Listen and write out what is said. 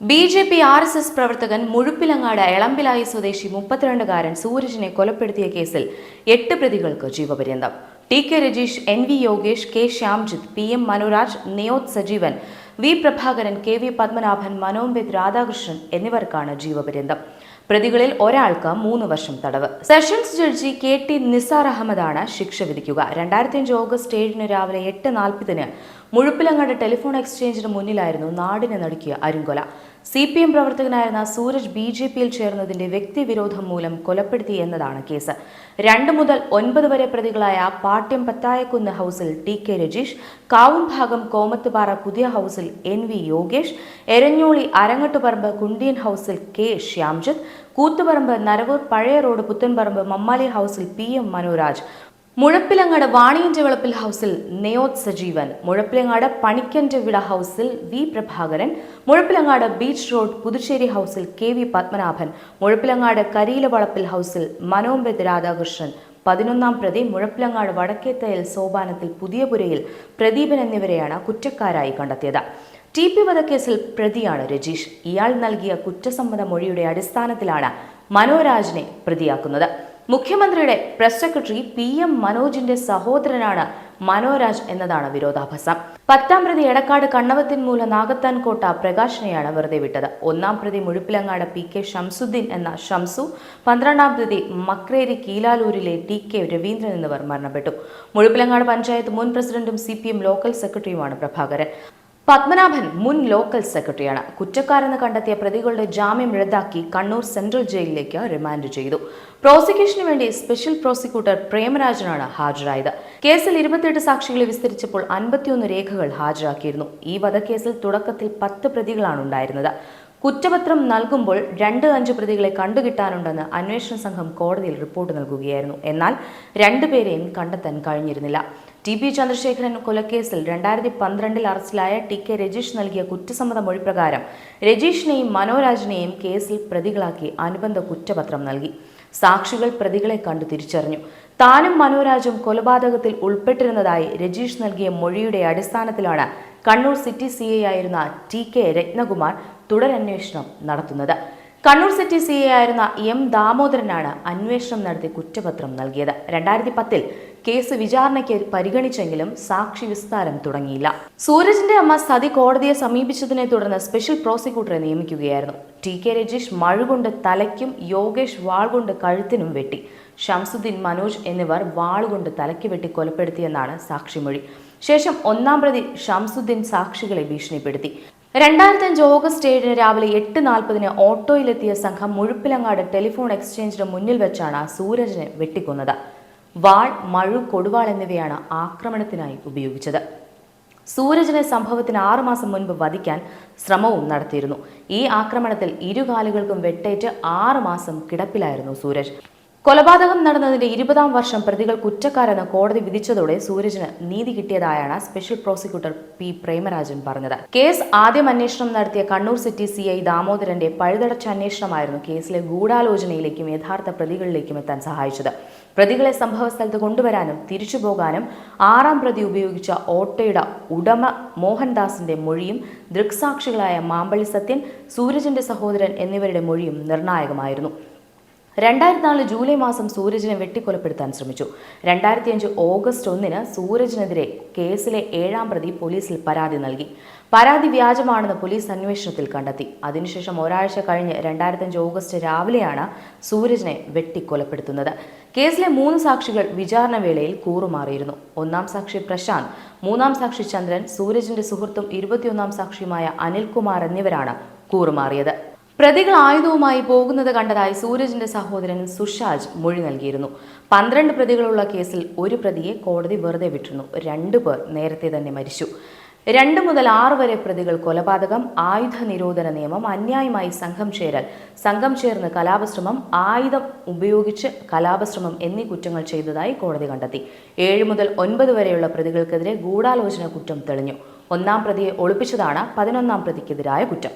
B J P R S S പ്രവർത്തകൻ മുഴുപ്പിലങ്ങാട് എളമ്പിലായി സ്വദേശി മുപ്പത്തിരണ്ടുകാരൻ സൂരജിനെ കൊലപ്പെടുത്തിയ കേസിൽ എട്ട് പ്രതികൾക്ക് ജീവപര്യന്തം. T K Rajeesh N V Yogesh K Shyamjith P M Manoraj Neyoth Sajeevan V Prabhakaran K V Padmanabhan Manombith Radhakrishnan എന്നിവർക്കാണ് ജീവപര്യന്തം. പ്രതികളിൽ ഒരാൾക്ക് മൂന്ന് വർഷം തടവ്. Sessions judge K T Nisar അഹമ്മദാണ് ശിക്ഷ വിധിക്കുക. രണ്ടായിരത്തി അഞ്ച് ഓഗസ്റ്റ് ഏഴിന് രാവിലെ എട്ട് നാൽപ്പതിന് മുഴുപ്പിലങ്ങാട് ടെലിഫോൺ എക്സ്ചേഞ്ചിന് മുന്നിലായിരുന്നു നാടിനെ നടുക്കിയ അരുങ്കൊല. സി പി എം പ്രവർത്തകനായിരുന്ന സൂരജ് ബി ജെ പിയിൽ ചേർന്നതിന്റെ വ്യക്തിവിരോധം മൂലം കൊലപ്പെടുത്തി എന്നതാണ് കേസ്. രണ്ട് മുതൽ ഒൻപത് വരെ പ്രതികളായ പാട്യം പത്തായക്കുന്ന് ഹൗസിൽ ടി കെ രജീഷ് കാവും ഭാഗം കോമത്തുപാറ പുതിയ ഹൗസിൽ എൻ വി യോഗേഷ് എരഞ്ഞോളി അരങ്ങട്ടുപറമ്പ് കുണ്ടിയൻ ഹൗസിൽ കെ ശ്യാംജിത് കൂത്തുപറമ്പ് നരവൂർ പഴയ റോഡ് പുത്തൻപറമ്പ് മമ്മാലി ഹൗസിൽ പി എം മനോരാജ് മുഴപ്പിലങ്ങാട് വാണിയൻ ഡെവലപ്പിൽ ഹൗസിൽ നെയോത് സജീവൻ മുഴപ്പിലങ്ങാട് പണിക്കന്റെ വിട ഹൗസിൽ V Prabhakaran Muzhappilangad beach road Puthucheri ഹൗസിൽ കെ വി പത്മനാഭൻ മുഴപ്പിലങ്ങാട് കരിയിലവളപ്പിൽ ഹൗസിൽ മനോംബിത് രാധാകൃഷ്ണൻ പതിനൊന്നാം പ്രതി മുഴപ്പിലങ്ങാട് വടക്കേത്തയൽ സോപാനത്തിൽ പുതിയപുരയിൽ പ്രദീപൻ എന്നിവരെയാണ് കുറ്റക്കാരായി കണ്ടെത്തിയത്. ടി പി വധക്കേസിൽ പ്രതിയാണ് രജീഷ്. ഇയാൾ നൽകിയ കുറ്റസമ്മത മൊഴിയുടെ അടിസ്ഥാനത്തിലാണ് മനോരാജിനെ പ്രതിയാക്കുന്നത്. മുഖ്യമന്ത്രിയുടെ പ്രസ് സെക്രട്ടറി പി എം മനോജിന്റെ സഹോദരനാണ് മനോരാജ് എന്നതാണ് വിരോധാഭാസം പത്താം പ്രതി എടക്കാട് കണ്ണവത്തിൻ മൂല നാഗത്താൻ കോട്ട പ്രകാശിനെയാണ് വെറുതെ വിട്ടത്. ഒന്നാം പ്രതി മുഴുപ്പിലങ്ങാട് പി കെ ഷംസുദ്ദീൻ എന്ന ഷംസു പന്ത്രണ്ടാം പ്രതി മക്രേരി കീലാലൂരിലെ ടി കെ രവീന്ദ്രൻ എന്നിവർ മരണപ്പെട്ടു. മുഴുപ്പിലങ്ങാട് പഞ്ചായത്ത് മുൻ പ്രസിഡന്റും സി ലോക്കൽ സെക്രട്ടറിയുമാണ് പ്രഭാകരൻ. പത്മനാഭൻ മുൻ ലോക്കൽ സെക്രട്ടറിയാണ്. കുറ്റക്കാരെന്ന് കണ്ടെത്തിയ പ്രതികളുടെ ജാമ്യം റദ്ദാക്കി കണ്ണൂർ സെൻട്രൽ ജയിലിലേക്ക് റിമാൻഡ് ചെയ്തു. പ്രോസിക്യൂഷന് വേണ്ടി സ്പെഷ്യൽ പ്രോസിക്യൂട്ടർ പ്രേമരാജനാണ് ഹാജരായത്. കേസിൽ ഇരുപത്തിയെട്ട് സാക്ഷികളെ വിസ്തരിച്ചപ്പോൾ അൻപത്തിയൊന്ന് രേഖകൾ ഹാജരാക്കിയിരുന്നു. ഈ വധക്കേസിൽ തുടക്കത്തിൽ പത്ത് പ്രതികളാണ് ഉണ്ടായിരുന്നത് കുറ്റപത്രം നൽകുമ്പോൾ രണ്ട് അഞ്ച് പ്രതികളെ കണ്ടുകിട്ടാനുണ്ടെന്ന് അന്വേഷണ സംഘം കോടതിയിൽ റിപ്പോർട്ട് നൽകുകയായിരുന്നു. എന്നാൽ രണ്ടുപേരെയും കണ്ടെത്താൻ കഴിഞ്ഞിരുന്നില്ല. ടി പി ചന്ദ്രശേഖരൻ കൊലക്കേസിൽ രണ്ടായിരത്തി പന്ത്രണ്ടിൽ അറസ്റ്റിലായ ടി കെ രജീഷ് നൽകിയ കുറ്റസമ്മത മൊഴി പ്രകാരം രജീഷിനെയും മനോരാജിനെയും കേസിൽ പ്രതികളാക്കി അനുബന്ധ കുറ്റപത്രം നൽകി. സാക്ഷികൾ പ്രതികളെ കണ്ടു തിരിച്ചറിഞ്ഞു. താനും മനോരാജും കൊലപാതകത്തിൽ ഉൾപ്പെട്ടിരുന്നതായി രജീഷ് നൽകിയ മൊഴിയുടെ അടിസ്ഥാനത്തിലാണ് കണ്ണൂർ സിറ്റി സി ആയിരുന്ന ടി കെ രത്നകുമാർ തുടരന്വേഷണം നടത്തുന്നത്. കണ്ണൂർ സിറ്റി സി എ ആയിരുന്ന എം ദാമോദരനാണ് അന്വേഷണം നടത്തി കുറ്റപത്രം നൽകിയത്. രണ്ടായിരത്തി പത്തിൽ കേസ് വിചാരണയ്ക്ക് പരിഗണിച്ചെങ്കിലും സാക്ഷി വിസ്താരം തുടങ്ങിയില്ല. സൂരജിന്റെ അമ്മ സതി കോടതിയെ സമീപിച്ചതിനെ തുടർന്ന് സ്പെഷ്യൽ പ്രോസിക്യൂട്ടറെ നിയമിക്കുകയായിരുന്നു. ടി കെ രജീഷ് മഴുകൊണ്ട് തലയ്ക്കും യോഗേഷ് വാൾകൊണ്ട് കഴുത്തിനും വെട്ടി. ഷംസുദ്ദീൻ മനോജ് എന്നിവർ വാളുകൊണ്ട് തലയ്ക്ക് വെട്ടി കൊലപ്പെടുത്തിയെന്നാണ് സാക്ഷിമൊഴി. ശേഷം ഒന്നാം പ്രതി ഷംസുദ്ദീൻ സാക്ഷികളെ ഭീഷണിപ്പെടുത്തി. രണ്ടായിരത്തി അഞ്ച് ഓഗസ്റ്റ് ഏഴിന് രാവിലെ എട്ട് നാൽപ്പതിന് ഓട്ടോയിലെത്തിയ സംഘം മുഴുപ്പിലങ്ങാട് ടെലിഫോൺ എക്സ്ചേഞ്ചിന് മുന്നിൽ വെച്ചാണ് സൂരജിനെ വെട്ടിക്കൊന്നത്. വാൾ മഴു കൊടുവാൾ എന്നിവയാണ് ആക്രമണത്തിനായി ഉപയോഗിച്ചത്. സൂരജിനെ സംഭവത്തിന് ആറുമാസം മുൻപ് വധിക്കാൻ ശ്രമവും നടത്തിയിരുന്നു. ഈ ആക്രമണത്തിൽ ഇരുകാലുകൾക്കും വെട്ടേറ്റ് ആറുമാസം കിടപ്പിലായിരുന്നു സൂരജ്. കൊലപാതകം നടന്നതിന്റെ ഇരുപതാം വർഷം പ്രതികൾ കുറ്റക്കാരെന്ന് കോടതി വിധിച്ചതോടെ സൂരജിന് നീതി കിട്ടിയതായാണ് സ്പെഷ്യൽ പ്രോസിക്യൂട്ടർ പി പ്രേമരാജൻ പറഞ്ഞത്. കേസ് ആദ്യം അന്വേഷണം നടത്തിയ കണ്ണൂർ സിറ്റി സി ഐ ദാമോദരന്റെ പഴുതടച്ച അന്വേഷണമായിരുന്നു കേസിലെ ഗൂഢാലോചനയിലേക്കും യഥാർത്ഥ പ്രതികളിലേക്കും എത്താൻ സഹായിച്ചത്. പ്രതികളെ സംഭവസ്ഥലത്ത് കൊണ്ടുവരാനും തിരിച്ചുപോകാനും ആറാം പ്രതി ഉപയോഗിച്ച ഓട്ടോയുടെ ഉടമ മോഹൻദാസിന്റെ മൊഴിയും ദൃക്സാക്ഷികളായ മാമ്പള്ളി സത്യൻ സൂരജിന്റെ സഹോദരൻ എന്നിവരുടെ മൊഴിയും നിർണായകമായിരുന്നു. രണ്ടായിരത്തി നാല് ജൂലൈ മാസം സൂരജിനെ വെട്ടിക്കൊലപ്പെടുത്താൻ ശ്രമിച്ചു. രണ്ടായിരത്തി അഞ്ച് ഓഗസ്റ്റ് ഒന്നിന് സൂരജിനെതിരെ കേസിലെ ഏഴാം പ്രതി പോലീസിൽ പരാതി നൽകി. പരാതി വ്യാജമാണെന്ന് പോലീസ് അന്വേഷണത്തിൽ കണ്ടെത്തി. അതിനുശേഷം ഒരാഴ്ച കഴിഞ്ഞ് രണ്ടായിരത്തി അഞ്ച് ഓഗസ്റ്റ് രാവിലെയാണ് സൂരജിനെ വെട്ടിക്കൊലപ്പെടുത്തുന്നത്. കേസിലെ മൂന്ന് സാക്ഷികൾ വിചാരണ വേളയിൽ കൂറുമാറിയിരുന്നു. ഒന്നാം സാക്ഷി പ്രശാന്ത് മൂന്നാം സാക്ഷി ചന്ദ്രൻ സൂരജിന്റെ സുഹൃത്തും ഇരുപത്തിയൊന്നാം സാക്ഷിയുമായ അനിൽകുമാർ എന്നിവരാണ് കൂറുമാറിയത്. പ്രതികൾ ആയുധവുമായി പോകുന്നത് കണ്ടതായി സൂരജിന്റെ സഹോദരൻ സുഷാജ് മൊഴി നൽകിയിരുന്നു. പന്ത്രണ്ട് പ്രതികളുള്ള കേസിൽ ഒരു പ്രതിയെ കോടതി വെറുതെ വിട്ടിരുന്നു. രണ്ടു പേർ നേരത്തെ തന്നെ മരിച്ചു. രണ്ട് മുതൽ ആറ് വരെ പ്രതികൾ കൊലപാതകം ആയുധ നിരോധന നിയമം അന്യായമായി സംഘം ചേരൽ സംഘം ചേർന്ന് കലാപശ്രമം ആയുധം ഉപയോഗിച്ച് കലാപശ്രമം എന്നീ കുറ്റങ്ങൾ ചെയ്തതായി കോടതി കണ്ടെത്തി. ഏഴ് മുതൽ ഒൻപത് വരെയുള്ള പ്രതികൾക്കെതിരെ ഗൂഢാലോചന കുറ്റം തെളിഞ്ഞു. ഒന്നാം പ്രതിയെ ഒളിപ്പിച്ചതാണ് പതിനൊന്നാം പ്രതിക്കെതിരായ കുറ്റം.